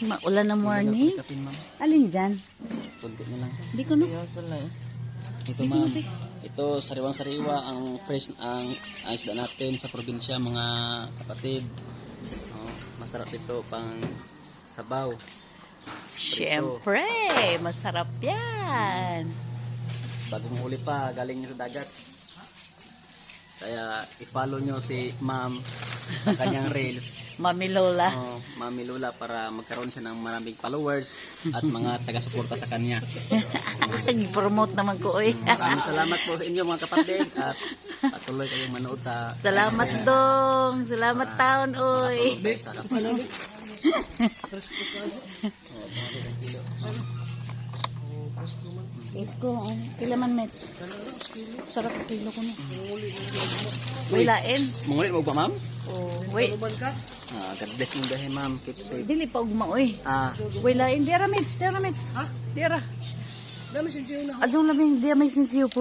Maulan na morning. Alin dyan? Kunti na lang. Di ko no. Ito, ma'am. Ito, sariwang-sariwa ang fresh ang, ang isda natin sa probinsya, mga kapatid. Oh, masarap ito pang sabaw. Siyempre, masarap yan. Bagong huli pa, galing niya sa dagat. Kaya i-follow nyo si ma'am sa kanyang reels. Mami Lola. Oh, Mami Lula para magkaroon siya ng maraming followers at mga taga-suporta sa kanya. Nag-promote naman ko eh. Maraming salamat po sa inyo mga kapatid at patuloy kayong manood sa Salamat dong. Salamat taon oy. Makatulog sa kapatid. Let's go. Oh. Kila man met. Sarap ang kilo ko na. Wilain. Mangulit mo ba ma'am? Oh, wait. Ah, God bless mo dahil ma'am. Keep safe. Dili pa ugma oy. Ah, Wilain. Dira met. Dira met. Ha? Dira. Dami sinsiyo na. Adong laming. Dira may sinsiyo po.